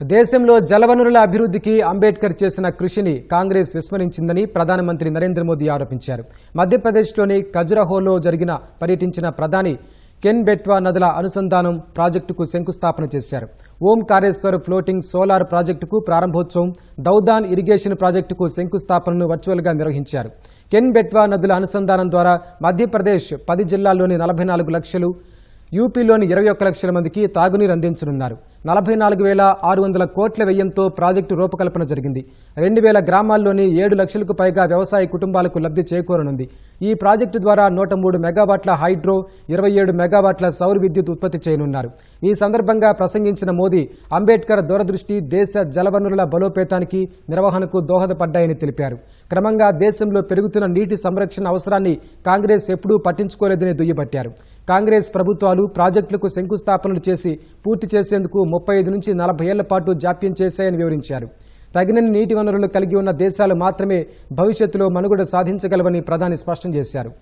దేశంలో జలవనరుల అభివృద్ధికి అంబేద్కర్ చేసిన కృషిని కాంగ్రెస్ విస్మరించిందని ప్రధానమంత్రి నరేంద్ర మోదీ ఆరోపించారు. మధ్యప్రదేశ్లోని ఖజురహోలో జరిగిన పర్యటించిన ప్రధాని కెన్ బెట్వా నదుల అనుసంధానం ప్రాజెక్టుకు శంకుస్థాపన చేశారు. ఓంకారేశ్వర్ ఫ్లోటింగ్ సోలార్ ప్రాజెక్టుకు ప్రారంభోత్సవం దౌదాన్ ఇరిగేషన్ ప్రాజెక్టుకు శంకుస్థాపనను వర్చువల్గా నిర్వహించారు. కెన్ బెట్వా నదుల అనుసంధానం ద్వారా మధ్యప్రదేశ్ పది జిల్లాల్లోని నలభై నాలుగు లక్షలు యూపీలోని ఇరవై ఒక్క లక్షల మందికి తాగునీరు అందించనున్నారు. నలభై నాలుగు వేల ఆరు వందల కోట్ల వ్యయంతో ప్రాజెక్టు రూపకల్పన జరిగింది. రెండు వేల గ్రామాల్లోని ఏడు లక్షలకు పైగా వ్యవసాయ కుటుంబాలకు లబ్ధి చేకూరనుంది. ఈ ప్రాజెక్టు ద్వారా నూట మూడు మెగావాట్ల హైడ్రో ఇరవై ఏడు మెగావాట్ల సౌర విద్యుత్ ఉత్పత్తి చేయనున్నారు. ఈ సందర్భంగా ప్రసంగించిన మోదీ అంబేద్కర్ దూరదృష్టి దేశ జలవనరుల బలోపేతానికి నిర్వహణకు దోహదపడ్డాయని తెలిపారు. క్రమంగా దేశంలో పెరుగుతున్న నీటి సంరక్షణ అవసరాన్ని కాంగ్రెస్ ఎప్పుడూ పట్టించుకోలేదని దుయ్యబట్టారు. కాంగ్రెస్ ప్రభుత్వాలు ప్రాజెక్టులకు శంకుస్థాపనలు చేసి పూర్తి చేసేందుకు ముప్పై ఐదు నుంచి నలభై ఏళ్ళ పాటు జాప్యం చేశాయని వివరించారు. తగినన్ని నీటి వనరులు కలిగి ఉన్న దేశాలు మాత్రమే భవిష్యత్తులో మనుగడ సాధించగలవని ప్రధాని స్పష్టం చేశారు.